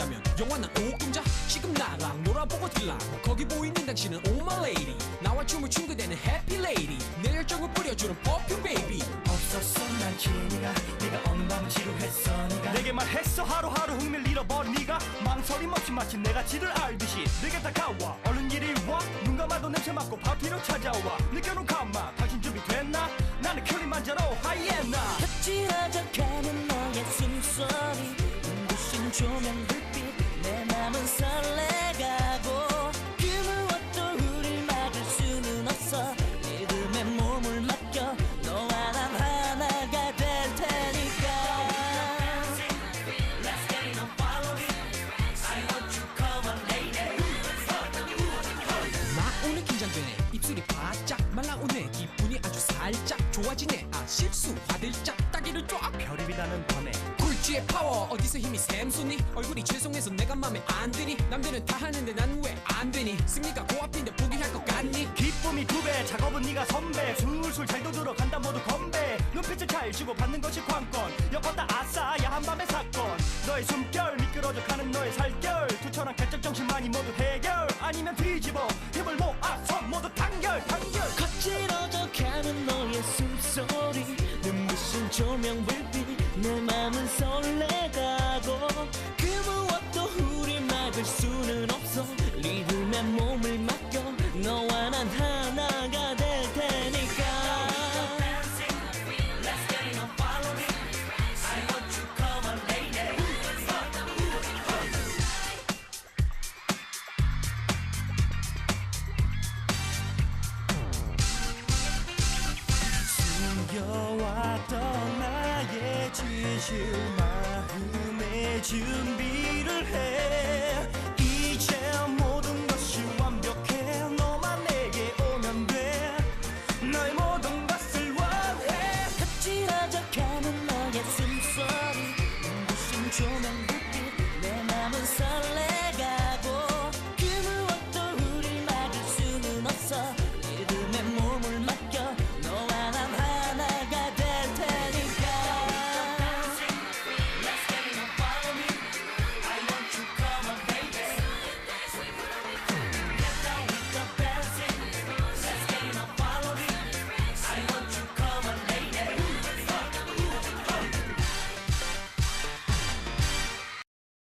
된다면 영원한 오금자. 지금 나랑 놀아보고 들라고 거기 보이는 당신은 오마레이디. 나와 춤을 춘 그대는 해피레이디. 내 열정을 뿌려주는 퍼퓸 베이비. 없었어 난 취미가. 네가 없는 밤 지루했어 네가. 내게 말했어 하루하루 흥미를 잃어버린 네가. 망설임 없이 마침 내가 지를 알듯이. 내게 다가와. 얼른 이리 와눈 감아도 냄새 맡고 바로 뒤로 찾아와. 느껴놓은 감막 살짝 좋아지네. 아 실수. 화들짝 따기를 쫙. 별이 비다는 밤에 굴지의 파워. 어디서 힘이 샘솟니? 얼굴이 죄송해서 내가 맘에 안 드니? 남들은 다 하는데 난 왜 안 되니? 승리가 코앞인데 포기할 것 같니? 기쁨이 두배 작업은 네가 선배. 술술 잘도 들어간다 모두 건배. 눈빛을 잘 주고 받는 것이 관건. 엮었다 아싸 야한 밤의 사건. 너의 숨 조명 불빛 내 맘은 설레가고 그 무엇도 우리 막을 수 숨겨왔던 나의 진실 마음의 준비를 해